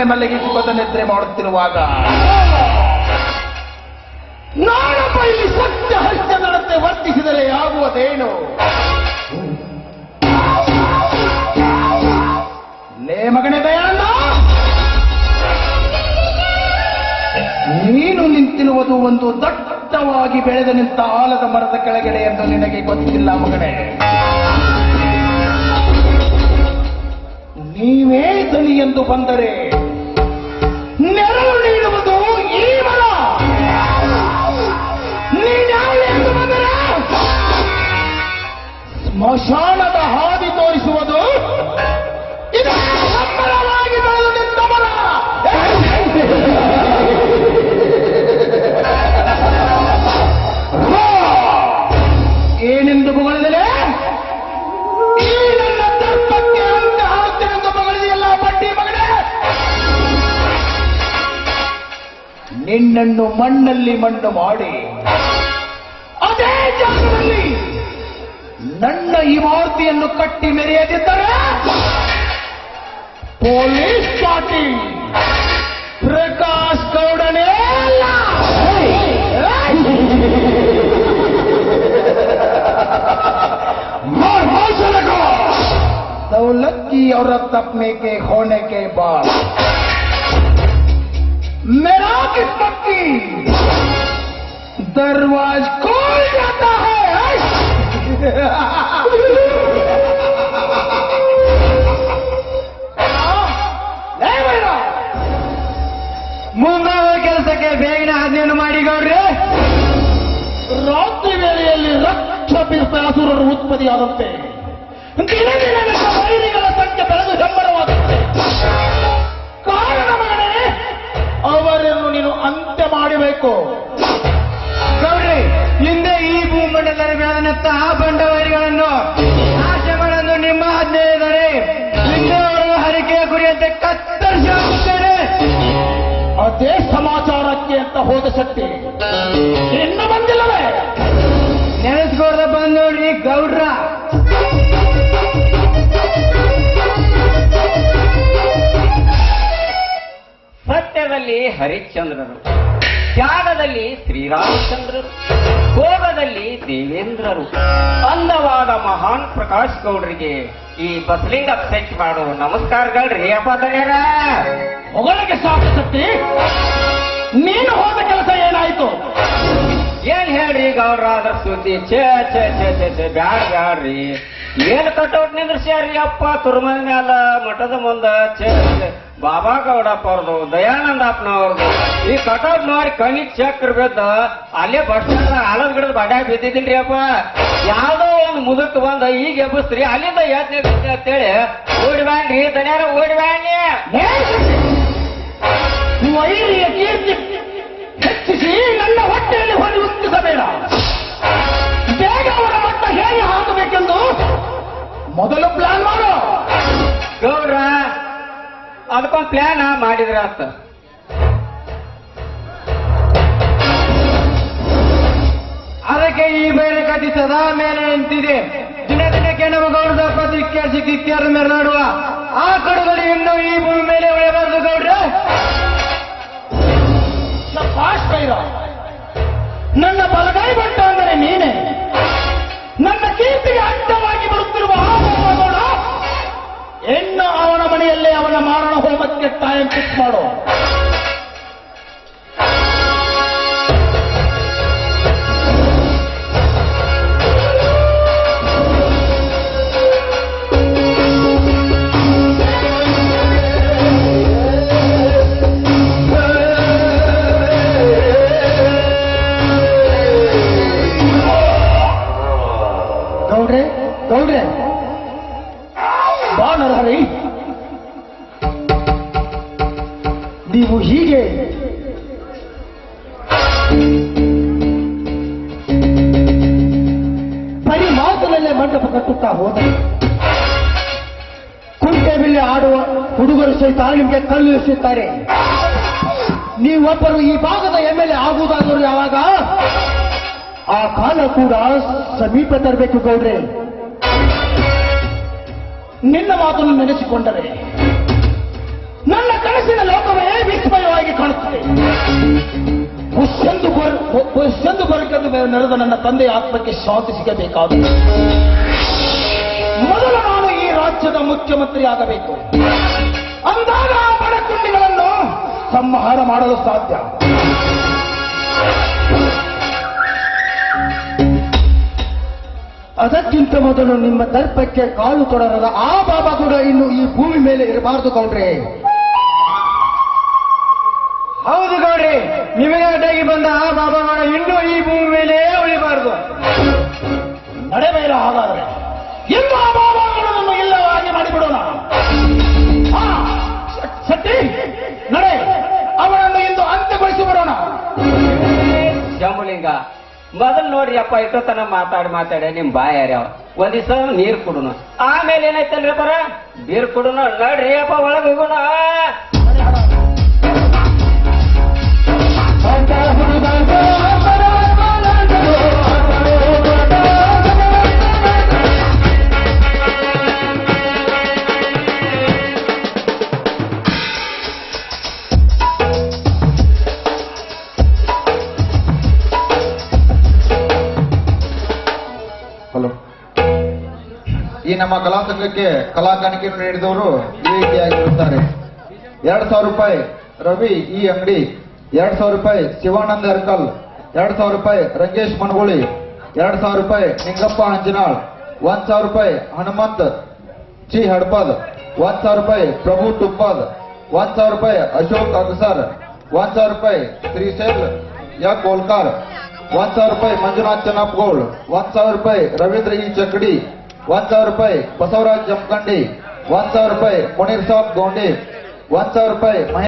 ಸುಳ್ಳಿನ ಮಲ್ಲಿಗೆ ಸುಖದ ನಿದ್ರೆ ಮಾಡುತ್ತಿರುವಾಗ ನಾನೊಬ್ಬ ಇಲ್ಲಿ ಸತ್ಯ ಹಸ್ತದಳತೆ ವರ್ತಿಸಿದರೆ ಆಗುವುದೇನು? ಲೇ ಮಗನೇ ದಯಾನ ನೀನು ನಿಂತಿರುವುದು ಒಂದು ದಟ್ಟವಾಗಿ ಬೆಳೆದ ನಿಂತ ಆಲದ ಮರದ ಕೆಳಗಡೆ ಎಂದು ನಿನಗೆ ಗೊತ್ತಿಲ್ಲ ಮಗನೇ. ನೀವೇ ದನಿ ಎಂದು ಬಂದರೆ Não! ನಿನ್ನನ್ನು ಮಣ್ಣಲ್ಲಿ ಮಣ್ಣು ಮಾಡಿ ಅದೇ ಜಾಗದಲ್ಲಿ ನನ್ನ ಇಮಾರ್ತಿಯನ್ನು ಕಟ್ಟಿ ಮೆರೆಯದಿದ್ದರೆ ಪೊಲೀಸ್ ಪಾರ್ಟಿ ಪ್ರಕಾಶ್ ಗೌಡನೇ ಅಲ್ಲ मार हाथ से लगा दौलत की औरत अपने के होने के बाद मेरा किस्मत की दरवाज खोल जाता है ए मेरा ಮುಂಗಾವ ಕೆಲಸಕ್ಕೆ ಬೇಗನೆ ಆಜ್ಞೆಯನ್ನು ಮಾಡಿ ಗೌಡ್ರೆ ರಾತ್ರಿ ವೇಳೆಯಲ್ಲಿ ರಕ್ಷ ಪಿಸಾಸುರರು ಉತ್ಪತ್ತಿಯಾದಂತೆ ದಿನ ದಿನ ನಮ್ಮ ವೈರಿಗಳ ಸಂಖ್ಯೆ ಬೆಳೆದು ಹೆಮ್ಮರವಾದಂತೆ ಕಾರಣ ಮಗನೇ ಅವರನ್ನು ನೀನು ಅಂತ್ಯ ಮಾಡಬೇಕು. ನೋಡ್ರಿ ಹಿಂದೆ ಈ ಬೆಳೆದಂತ ಆ ಬಂಡವಾರಿಗಳನ್ನು ಆಶೆಗಳನ್ನು ನಿಮ್ಮ ಆಜ್ಞೆ ಇದ್ದಾರೆ ಹಿಂದೆ ಅವರು ಹರಿಕೆಯ ಗುರಿಯಂತೆ ಕತ್ತರಿಸಿ ಹಾಕುತ್ತೇನೆ ಅದೇ ಸಮಾಚಾರಕ್ಕೆ ಅಂತ ಹೋದ ಶಕ್ತಿ ಇನ್ನು ಬಂದಿಲ್ಲವೇ? ನೆನೆಸ್ಕೋರ್ದ ಬಂದ್ ನೋಡ್ರಿ ಗೌಡ್ರ. ಸತ್ಯದಲ್ಲಿ ಹರಿಶ್ಚಂದ್ರರು. ತ್ಯಾಗದಲ್ಲಿ ಶ್ರೀರಾಮಚಂದ್ರರು. ಭೋಗದಲ್ಲಿ ದೇವೇಂದ್ರರು. ಅಂದವಾದ ಮಹಾನ್ ಪ್ರಕಾಶ್ ಗೌಡ್ರಿಗೆ ಈ ಬಸಲಿಂಗ ಸೆಟ್ ಮಾಡು. ನಮಸ್ಕಾರಗಳ್ರಿ ಅಪ್ಪ ಹೊಗಳಿಗೆ ಸಾಕು ಸತ್ತಿ ನೀನು ಹೋದ ಕೆಲಸ ಏನಾಯ್ತು? ಏನ್ ಹೇಳ್ರಿ ಗೌಡ್ರ ಸುದ್ದಿ ಛೇ ಛೇ ಛೇ ಛೇ ಛೇ, ಬ್ಯಾಡ, ಬ್ಯಾಡ್ರಿ. ಏನ್ ಕಟೌಟ್ ನಿಂದ್ರಿಸ್ಯಾರ್ರಿ ಅಪ್ಪ ತುರ್ಮದ ಮ್ಯಾಲ ಮಠದ ಮುಂದ? ಛೇ. ಬಾಬಾ ಗೌಡಪ್ಪ ಅವ್ರದು, ದಯಾನಂದ ಅಪ್ಪನವ್ರದು. ಈ ಕಟೌಟ್ ನೋಡಿ ಕಣ್ಣಿಗೆ ಚಕ್ರ ಬಿದ್ದ ಅಲ್ಲೇ ಬಸ್ ಸ್ಟ್ಯಾಂಡ್, ಆಲದ ಗಿಡದ ಬಡ್ಯಾಗ ಬಿದ್ದಿದ್ದೀನ್ರಿ ಅಪ್ಪ. ಯಾವ್ದೋ ಒಂದು ಮುದುಕ್ ಬಂದ, ಈಗ ಎಬ್ಬಸ್ತ್ರಿ. ಅಲ್ಲಿಂದ ಯಾತ್ನೆ ಬಿದ್ದೆ ಅಂತೇಳಿ ಓಡಿ ಬ್ಯಾಡ್ರಿ ದನ್ಯಾರ ಓಡಿ ಬ್ಯಾಡ್ನಿ ಕೀರ್ತಿ ಹೆಚ್ಚಿಸಿ ನನ್ನ ಹೊಟ್ಟೆಯಲ್ಲಿ ಹೋಗಿ ಉತ್ತಿಸಬೇಡ ಬೇಗ ಅವರ ಮಟ್ಟ ಹೇಗೆ ಹಾಕಬೇಕೆಂದು ಮೊದಲು ಪ್ಲಾನ್ ಮಾಡು. ಗೌಡ್ರ, ಅದಕ್ಕೊಂದು ಪ್ಲಾನ್ ಮಾಡಿದ್ರ ಅಂತ. ಅದಕ್ಕೆ ಈ ಬೇರೆ ಕತಿ ಸದಾ ಮೇಲೆ ನಿಂತಿದೆ. ದಿನ ದಿನಕ್ಕೆ ನಮ್ಮ ಗೌಡದ ಪತ್ರಿಕೆ ಮೇಲೆ ನಡುವ. ಆ ಕಡುಗಳು ಇನ್ನೂ ಈ ಭೂಮಿ ಮೇಲೆ ಉಳಿಯಬಾರದು ಗೌಡ್ರೆ. ಭೈರ ನನ್ನ ಬಲಗೈ ಬಂಟ ಅಂದರೆ ನೀನೆ. ನನ್ನ ಕೀರ್ತಿಗೆ ನರಹರಿ ನೀವು ಹೀಗೆ ಬರೀ ಮಾತಿನಲ್ಲೇ ಮಂಟಪ ಕಟ್ಟುತ್ತಾ ಹೋದ ಕುಂಟೆ ಆಡುವ ಹುಡುಗರು ಸಹಿತ ನಿಮಗೆ ಕಲ್ಲು ನೀವೊಬ್ಬರು ಈ ಭಾಗದ ಎಂ ಎಲ್ ಎ ಆಗುವುದಾದರೂ ಯಾವಾಗ, ಆ ಕಾಲ ಕೂಡ ಸಮೀಪ ತರಬೇಕು ಗೌಡ್ರೆ. ನಿನ್ನ ಮಾತನ್ನು ನೆನೆಸಿಕೊಂಡರೆ ನನ್ನ ಕನಸಿನ ಲೋಕವೇ ವಿಸ್ಮಯವಾಗಿ ಕಾಣುತ್ತದೆ. ಹುಷೆಂದು ಬರ್ ಹುಷೆಂದು ಬರಕಂದು ನಡೆದ ನನ್ನ ತಂದೆಯ ಆತ್ಮಕ್ಕೆ ಶಾಂತಿ ಸಿಗಬೇಕಾದ ಮೊದಲು ನಾನು ಈ ರಾಜ್ಯದ ಮುಖ್ಯಮಂತ್ರಿ ಆಗಬೇಕು. ಅಂದಾಗ ಬಡಕುಂಡಿಗಳನ್ನು ಸಂಹಾರ ಮಾಡಲು ಸಾಧ್ಯ. ಅದಕ್ಕಿಂತ ಮೊದಲು ನಿಮ್ಮ ದರ್ಪಕ್ಕೆ ಕಾಲು ತೊಡರದ ಆ ಬಾಬಾ ಕೂಡ ಇನ್ನು ಈ ಭೂಮಿ ಮೇಲೆ ಇರಬಾರದು ಕೌಡ್ರಿ ಹೌದು ಗೌಡ್ರಿ, ನಿಮಗೆ ಅಡ್ಡಾಗಿ ಬಂದ ಆ ಬಾಬಾ ಇನ್ನು ಈ ಭೂಮಿ ಮೇಲೆ ಉಳಿಬಾರದು. ನಡೆಬೇಡ ಹಾಗಾದ್ರೆ. ಆ ಬಾಬಾಗಳನ್ನು ಇಲ್ಲವಾಗಿ ಮಾಡಿಬಿಡೋಣ. ಮೊದಲ್ ನೋಡ್ರಿ ಅಪ್ಪ ಇಟ್ಟೋತನ ಮಾತಾಡಿ ಮಾತಾಡಿ ನಿಮ್ ಬಾಯ ಯಾರ್ಯಾವ ಒಂದ್ ದಿವಸ ನೀರ್ ಕುಡುನು. ಆಮೇಲೆ ಏನಾಯ್ತಲ್ರಿ ಬರ ಬೀರ್ ಕುಡುನು. ನಡ್ರಿ ಅಪ್ಪ, ಒಳಗ್ ಹೋಗೋಣ. ನಮ್ಮ ಕಲಾ ಸಂಘಕ್ಕೆ ಕಲಾ ಕಾಣಿಕೆಯನ್ನು ನೀಡಿದವರು ಈ ಎರಡ್ ಸಾವಿರ ರೂಪಾಯಿ ರವಿ ಈ ಅಂಗಡಿ ಎರಡ್ ಸಾವಿರ ರೂಪಾಯಿ ಶಿವಾನಂದ ಅರ್ಕಲ್ ಎರಡ್ ಸಾವಿರ ರೂಪಾಯಿ ರಂಗೇಶ್ ಮನಗೋಳಿ ಎರಡ್ ಸಾವಿರ ರೂಪಾಯಿ ನಿಂಗಪ್ಪ ಅಂಜನಾಳ್ ಒಂದ್ ಸಾವಿರ ರೂಪಾಯಿ ಹನುಮಂತ್ ಚಿ ಹಡ್ಪದ್ ಒಂದ್ ಸಾವಿರ ರೂಪಾಯಿ ಪ್ರಭು ತುಪ್ಪದ್ ಒಂದ್ ಸಾವಿರ ರೂಪಾಯಿ ಅಶೋಕ್ ಅಗಸರ್ ಒಂದ್ ಸಾವಿರ ರೂಪಾಯಿ ಶ್ರೀಶೈಲ್ ಯ ಕೋಲ್ಕಾರ್ ಒಂದ್ ಸಾವಿರ ರೂಪಾಯಿ ಮಂಜುನಾಥ್ ಚೆನ್ನಪ್ಪಗೋಳ್ ಒಂದ್ ಸಾವಿರ ರೂಪಾಯಿ ರವೀಂದ್ರ ಚಕಡಿ ಒಂದ್ ಸಾವಿರ ರೂಪಾಯಿ ಬಸವರಾಜ್ ಜಮಖಂಡಿ ಒಂದ್ ಸಾವಿರ ರೂಪಾಯಿ ಮುನೀರ್ ಸಾಬ್ ಗೋಂಡಿ ಒಂದ್ ಸಾವಿರ ರೂಪಾಯಿ ಮಹೇಶ್